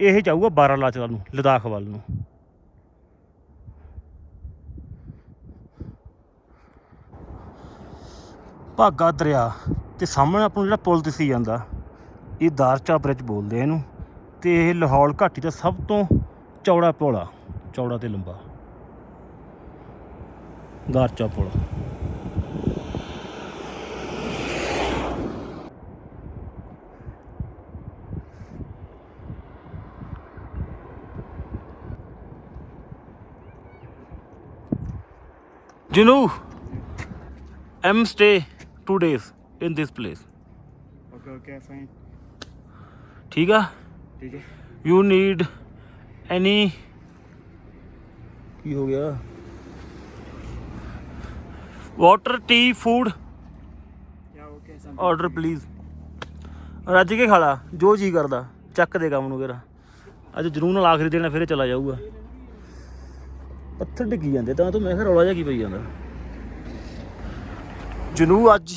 ਇਹ ਜਾਊਗਾ ਬਾਰਾ ਲਾਚਲਾ ਨੂੰ, ਲਦਾਖ ਵੱਲ ਨੂੰ। ਭਾਗਾ ਦਰਿਆ ਤੇ ਸਾਹਮਣੇ ਆਪਣਾ ਜਿਹੜਾ ਪੁਲ ਦਿਸੀ ਜਾਂਦਾ, ਇਹ ਦਾਰਚਾ ਬ੍ਰਿਜ ਬੋਲਦੇ ਇਹਨੂੰ ਤੇ ਇਹ ਲਾਹੌਲ ਘਾਟੀ ਦਾ ਸਭ ਤੋਂ ਚੌੜਾ ਪੁਲ ਆ, ਚੌੜਾ ਤੇ ਲੰਬਾ। ਦਾਰਚਾ ਪੁਲ। ਜਿਹਨੂੰ am stay two days in this place. Okay okay fine. ਠੀਕ ਆ ਠੀਕ ਹੈ ਯੂ ਨੀਡ ਐਨੀ ਕੀ ਹੋ ਗਿਆ ਵਾਟਰ ਟੀ ਫੂਡ ਯਾ ਓਕੇ ਸਮ ਆਰਡਰ ਪਲੀਜ਼ ਰੱਜ ਕੇ ਖਾਲਾ ਜੋ ਜੀ ਕਰਦਾ ਚੱਕ ਦੇ ਕੰਮ ਨੂੰ ਕਿਰਾ ਅੱਜ ਜਨੂਨ ਨਾਲ ਆਖਰੀ ਦਿਨ ਫਿਰ ਚਲਾ ਜਾਊਗਾ। ਪੱਥਰ ਡਿੱਗੀ ਜਾਂਦੇ ਤਾਂ ਤੂੰ ਮੈਂ ਕਿਹਾ ਰੌਲਾ ਜਿਹਾ ਕੀ ਪਈ ਜਾਂਦਾ। ਜਨੂ, ਅੱਜ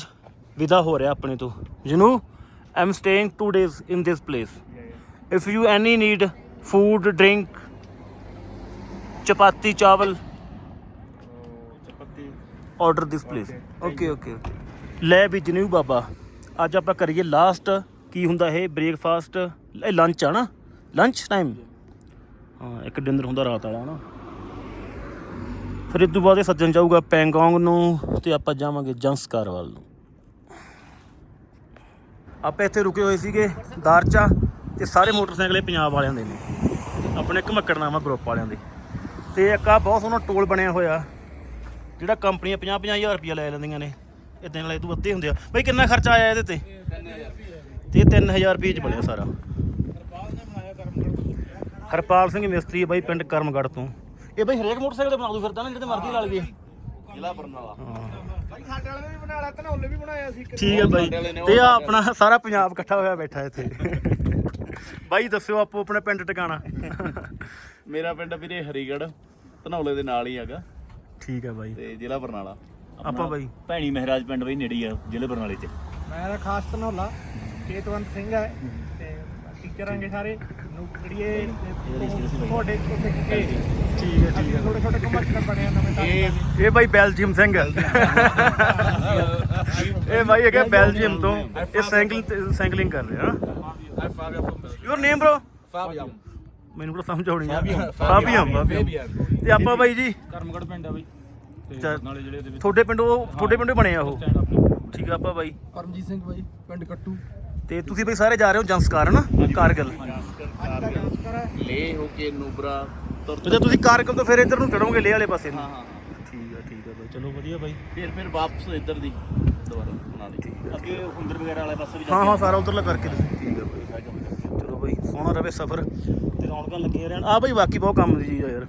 ਵਿਦਾ ਹੋ ਰਿਹਾ ਆਪਣੇ ਤੋਂ। Junu I am staying 2 days in this place if you any need food drink chapati chawal order this place okay okay okay ਲੈ ਵੀ ਜਨੂ ਬਾਬਾ। ਅੱਜ ਆਪਾਂ ਕਰੀਏ ਲਾਸਟ ਕੀ ਹੁੰਦਾ ਇਹ? ਬ੍ਰੇਕਫਾਸਟ ਇਹ ਲੰਚ ਆ ਨਾ? ਲੰਚ ਟਾਈਮ ਹਾਂ, ਇੱਕ ਡਿਨਰ ਹੁੰਦਾ ਰਾਤ ਵਾਲਾ ਨਾ। ਫਿਰ ਇਸ ਤੋਂ ਬਾਅਦ ਇਹ ਸੱਜਣ ਜਾਊਗਾ ਪੈਂਗੋਂਗ ਨੂੰ ਤੇ ਆਪਾਂ ਜਾਵਾਂਗੇ ਜੰਸਕਾਰ ਵੱਲ ਨੂੰ। ਆਪਾਂ ਇੱਥੇ ਰੁਕੇ ਹੋਏ ਸੀਗੇ ਦਾਰਚਾ ਤੇ ਸਾਰੇ ਮੋਟਰਸਾਈਕਲ ਇਹ ਪੰਜਾਬ ਵਾਲਿਆਂ ਦੇ ਨੇ ਆਪਣੇ ਘਮੱਕੜਨਾਮਾ ਗਰੁੱਪ ਵਾਲਿਆਂ ਦੇ। ਤੇ ਇੱਕ ਆ ਬਹੁਤ ਸੋਹਣਾ ਟੋਲ ਬਣਿਆ ਹੋਇਆ, ਜਿਹੜਾ ਕੰਪਨੀਆਂ 50 50000 ਰੁਪਇਆ ਲੈ ਲੈਂਦੀਆਂ ਨੇ। ਇਦਾਂ ਨਾਲ ਇਹ ਤੋਂ ਅੱਧੇ ਹੁੰਦੇ ਆ। ਬਈ ਕਿੰਨਾ ਖਰਚਾ ਆਇਆ ਇਹਦੇ ਤੇ? ਤੇ ਇਹ 3000 ਰੁਪਏ ਚ ਬਣਿਆ ਸਾਰਾ। ਹਰਪਾਲ ਸਿੰਘ ਮਿਸਤਰੀ ਬਾਈ ਪਿੰਡ ਕਰਮਗੜ੍ਹ ਤੋਂ। ਇਹ ਬਾਈ ਹਰੇਕ ਮੋਟਰਸਾਈਕਲ ਤੇ ਬਣਾ ਦੂ ਫਿਰਦਾ ਨਾ ਜਿਹੜੇ ਮਰਜ਼ੀ ਲਾ ਲਈਏ। ਜ਼ਿਲ੍ਹਾ ਬਰਨਾਲਾ। भाई ਸਾਡੇ ਵਾਲੇ ਨੇ ਵੀ ਬਣਾ ਲਿਆ ਧਨੌਲੇ ਵੀ ਬਣਾਇਆ ਸੀ ਠੀਕ ਹੈ ਬਾਈ। ਤੇ ਆ ਆਪਣਾ ਸਾਰਾ ਪੰਜਾਬ ਇਕੱਠਾ ਹੋਇਆ ਬੈਠਾ ਇੱਥੇ। ਬਾਈ ਦੱਸਿਓ ਆਪੋ ਆਪਣੇ ਪਿੰਡ ਟਿਕਾਣਾ। ਮੇਰਾ ਪਿੰਡ ਵੀਰੇ ਹਰੀਗੜ੍ਹ ਧਨੌਲੇ ਦੇ ਨਾਲ ਹੀ ਹੈਗਾ। ਠੀਕ ਹੈ ਬਾਈ। ਤੇ ਜ਼ਿਲ੍ਹਾ ਬਰਨਾਲਾ। ਆਪਾਂ ਬਾਈ। ਭੈਣੀ ਮਹਾਰਾਜ ਪਿੰਡ ਬਈ ਨੇੜੇ ਹੀ ਆ ਜ਼ਿਲ੍ਹੇ ਬਰਨਾਲੇ 'ਚ। ਮੇਰਾ ਖਾਸ ਧਨੌਲਾ। ਕੇਤਵੰਤ ਸਿੰਘ ਹੈ ਤੇ ਟੀਚਰ ਆਂਗੇ ਸਾਰੇ। ਨੁਕੜੀਏ ਤੁਹਾਡੇ ਠੀਕ ਹੈ ਛੋਟੇ ਛੋਟੇ ਬਣੇ ਨਵੇਂ ਇਹ ਬਾਈ ਬੈਲਜੀਅਮ ਸਿੰਘ ਇਹ ਬਾਈ ਹੈਗਾ ਬੈਲਜੀਅਮ ਤੋਂ ਇਹ ਸਾਈਕਲਿੰਗ ਸਾਈਕਲਿੰਗ ਕਰ ਰਿਹਾ। Your name bro? ਮੈਨੂੰ ਕੋਲ ਸਮਝ ਆਉਣੀ ਆ। ਫਾਬੀਅਮ ਫਾਬੀਅਮ। ਤੇ ਆਪਾਂ ਬਾਈ ਜੀ? ਕਰਮਗੜ੍ਹ ਪਿੰਡ ਆ ਬਈ। ਨਾਲੇ ਜਿਹੜੇ ਦੇ ਤੁਹਾਡੇ ਪਿੰਡੋਂ ਤੁਹਾਡੇ ਪਿੰਡੋਂ ਬਣੇ ਆ ਉਹ? ਠੀਕ ਆ ਆਪਾਂ ਬਾਈ। ਪਰਮਜੀਤ ਸਿੰਘ ਬਾਈ ਪਿੰਡ ਕੱਟੂ। ਤੇ ਤੁਸੀਂ ਬਈ ਸਾਰੇ ਜਾ ਰਹੇ ਹੋ ਜੰਸਕਾਰ ਹਨਾ ਕਾਰਗਿਲ। ਲੇ ਹੋ ਕੇ ਨੂਬਰਾ ਤੁਰ ਤੇ ਜੇ ਤੁਸੀਂ ਕਾਰਗਿਲ ਤੋਂ ਫਿਰ ਇੱਧਰ ਨੂੰ ਚੜੋਗੇ ਲੇਹ ਵਾਲੇ ਪਾਸੇ ਨੂੰ? ਠੀਕ ਆ ਠੀਕ ਆ ਬਾਈ। ਚਲੋ ਵਧੀਆ ਬਾਈ। ਫਿਰ ਫਿਰ ਵਾਪਸ ਇੱਧਰ ਦੀ ਦੁਬਾਰਾ ਬਣਾ ਲਈ। ਅੱਗੇ ਹੁੰਦਰ ਵਗੈਰਾ ਵਾਲੇ ਪਾਸੇ ਵੀ ਹਾਂ ਹਾਂ ਸਾਰਾ ਉਧਰਲਾ ਕਰਕੇ ਤੁਸੀਂ ਠੀਕ ਆ ਬਾਈ। ਚਲੋ ਬਾਈ ਸੋਹਣਾ ਰਵੇ ਸਫ਼ਰ। ਤੇ ਰੌਣਕਾਂ ਲੱਗੀਆਂ ਰਹਿਣ। ਆ ਬਾਈ ਬਾਕੀ ਬਹੁਤ ਕੰਮ ਦੀ ਚੀਜ਼ ਆ ਯਾਰ।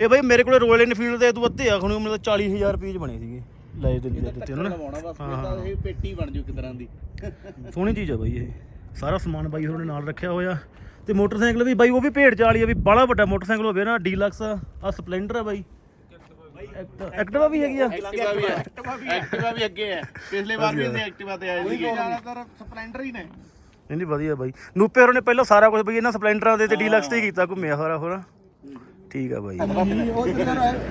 ਇਹ ਬਾਈ ਮੇਰੇ ਕੋਲੇ ਰੋਇਲ ਇਨਫੀਲਡ ਦੇ ਤੂੰ ਅੱਧੇ ਆ ਖਣੂ ਮਤਲਬ 40000 ਰੁਪਏ ਚ ਬਣੇ ਸੀਗੇ। ਲੈ ਦਿੱਲੀ ਦੇ ਦਿੱਤੇ ਉਹਨਾਂ ਫਿਰ ਹਾਂ, ਇਹ ਪੇਟੀ ਬਣ ਜੂ ਇੱਕ ਤਰ੍ਹਾਂ ਦੀ। ਸੋਹਣੀ ਚੀਜ਼ ਆ ਬਾਈ ਇਹ। ਸਾਰਾ ਸਮਾਨ ਬਾਈ ਹੋਰਾਂ ਨੇ ਨਾਲ ਰੱਖਿਆ ਹੋਇਆ। ਤੇ ਮੋਟਰਸਾਈਕਲ ਵੀ ਬਾਈ ਉਹ ਵੀ ਭੇਡ ਚਾਲੀ ਆ ਵੀ ਬੜਾ ਵੱਡਾ ਮੋਟਰਸਾਈਕਲ ਹੋਵੇ ਨਾ ਡੀਲਕਸ ਆ ਸਪਲੈਂਡਰ ਆ ਬਾਈ। ਐਕਟ- ਐਕਟਿਵਾ ਵੀ ਹੈਗੀ ਆ। ਐਕਟਿਵਾ ਵੀ ਹੈ ਐਕਟਿਵਾ ਵੀ ਅੱਗੇ ਹੈ ਪਿਛਲੇ ਵਾਰ ਵੀ ਅਸੀਂ ਐਕਟਿਵਾ ਤੇ ਆਏ ਸੀਗੇ। ਜ਼ਿਆਦਾਤਰ ਸਪਲੈਂਡਰ ਹੀ ਨੇ। ਨਹੀਂ ਨਹੀਂ ਵਧੀਆ ਬਾਈ। ਨੂਪੇ ਹੋਰਾਂ ਨੇ ਪਹਿਲਾਂ ਸਾਰਾ ਕੁਝ ਬਈ ਇਹਨਾਂ ਸਪਲੈਂਡਰਾਂ ਦੇ ਤੇ ਡੀਲਕਸ ਤੇ ਕੀਤਾ ਘੁੰਮਿਆ ਹੋਰਾ ਹੋਰਾ। ਠੀਕ ਆ ਬਾਈ।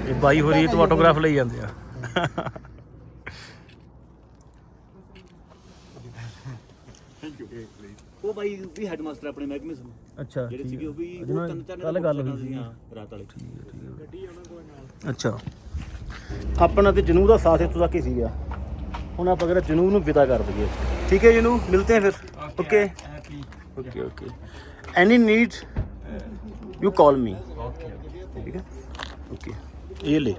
ਇਹ ਬਾਈ ਹੋਰੀ ਤੋਂ ਆਟੋਗ੍ਰਾਫ ਲਈ ਜਾਂਦੇ ਆ। ਉਹ ਬਾਈ ਵੀ ਹੈਡਮਾਸਟਰ ਆਪਣੇ ਮਹਿਕਮੇ ਸੀ ਅੱਛਾ ਜਿਹੜੇ ਸੀਗੇ ਉਹ ਵੀ ਉਹ ਜਿਹਨਾਂ ਤਿੰਨ ਚਾਰ ਕੱਲ੍ਹ ਗੱਲ ਹੋਈ ਸੀ। ਹਾਂ, ਰਾਤ ਵਾਲੇ ਅੱਛਾ ਆਪਣਾ ਤੇ ਜਨੂ ਦਾ ਸਾਥ ਇੱਥੋਂ ਤੱਕ ਹੀ ਸੀਗਾ ਹੁਣ ਆਪਾਂ ਕਹਿੰਦੇ ਜਨੂ ਨੂੰ ਵਿਦਾ ਕਰ ਦਈਏ ਠੀਕ ਹੈ ਜਨੂ ਮਿਲਤੇ हैं फिर okay okay okay any need you call me ठीक है ओके ये ले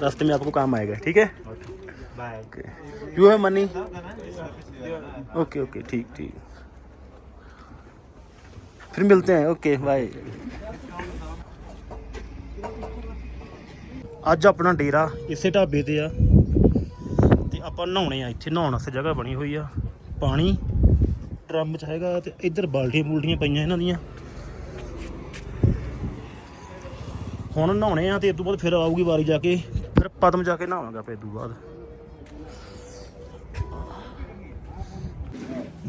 रास्ते में आपको काम आएगा ठीक है bye okay you have money okay okay ठीक ठीक फिर मिलते हैं ओके बाय ਅੱਜ ਆਪਣਾ ਡੇਰਾ ਇਸੇ ਢਾਬੇ ਤੇ ਆ ਤੇ ਆਪਾਂ ਨਹਾਉਣੇ ਆ ਇੱਥੇ ਨਹਾਉਣ ਵਾਸਤੇ ਜਗ੍ਹਾ ਬਣੀ ਹੋਈ ਆ ਪਾਣੀ ਡਰਮ ਚ ਹੈਗਾ ਤੇ ਇੱਧਰ ਬਾਲਟੀਆਂ ਬੂਲਟੀਆਂ ਪਈਆਂ ਇਹਨਾਂ ਦੀਆਂ ਹੁਣ ਨਹਾਉਣੇ ਆ ਤੇ ਇਸ ਤੋਂ ਬਾਅਦ ਫਿਰ ਆਊਗੀ ਵਾਰੀ ਜਾ ਕੇ ਫਿਰ ਪਦਮ ਜਾ ਕੇ ਨਹਾਵਾਂਗੇ ਆਪਾਂ ਇਸ ਤੋਂ ਬਾਅਦ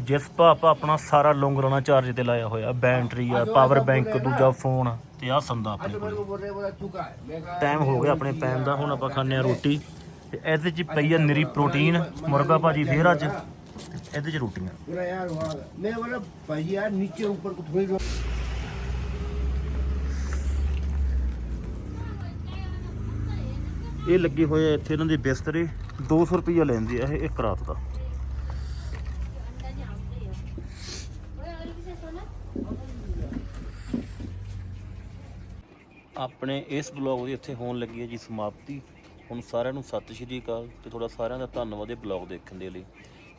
ਜਿਸ ਭਾਪਾ ਆਪਣਾ ਸਾਰਾ ਲੌਂਗਰਾਣਾ ਚਾਰਜ ਤੇ ਲਾਇਆ ਹੋਇਆ ਬੈਟਰੀ ਆ ਪਾਵਰ ਬੈਂਕ ਦੂਜਾ ਫੋਨ ਤੇ ਆ ਸੰਦਾ ਆਪਣੇ ਕੋਲ। ਟਾਈਮ ਹੋ। ਗਿਆ ਆਪਣੇ ਪੈਣ ਦਾ ਹੁਣ ਆਪਾਂ ਖਾਣੇ ਆ ਰੋਟੀ। ਤੇ ਇਹਦੇ ਚ ਪਈ ਆ ਨਰੀ ਪ੍ਰੋਟੀਨ ਮੁਰਗਾ ਭਾਜੀ ਫੇਰ ਅੱਜ। ਇਹਦੇ ਚ ਰੋਟੀਆਂ। ਇਹ ਲੱਗੇ ਹੋਏ ਆ ਇੱਥੇ ਇਹਨਾਂ ਦੇ ਬਿਸਤਰੇ। 200 ਰੁਪਏ ਲੈਂਦੇ ਆ ਇਹ ਇੱਕ ਰਾਤ ਦਾ। ਆਪਣੇ ਇਸ ਬਲੌਗ ਦੀ ਇੱਥੇ ਹੋਣ ਲੱਗੀ ਹੈ ਜੀ ਸਮਾਪਤੀ। ਹੁਣ ਸਾਰਿਆਂ ਨੂੰ ਸਤਿ ਸ਼੍ਰੀ ਅਕਾਲ ਤੇ ਤੁਹਾਡਾ ਸਾਰਿਆਂ ਦਾ ਧੰਨਵਾਦ ਇਹ ਬਲੌਗ ਦੇਖਣ ਦੇ ਲਈ।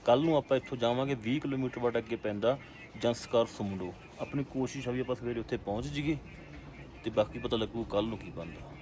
ਕੱਲ ਨੂੰ ਆਪਾਂ ਇੱਥੋਂ ਜਾਵਾਂਗੇ 20 ਕਿਲੋਮੀਟਰ ਵੱਟ ਅੱਗੇ ਪੈਂਦਾ ਜੰਸਕਾਰ ਸੁਮਡੋ। ਆਪਣੀ ਕੋਸ਼ਿਸ਼ ਆ ਵੀ ਆਪਾਂ ਸਵੇਰੇ ਉੱਥੇ ਪਹੁੰਚ ਜਾਈਏ ਤੇ ਬਾਕੀ ਪਤਾ ਲੱਗੂ ਕੱਲ ਨੂੰ ਕੀ ਬਣਦਾ।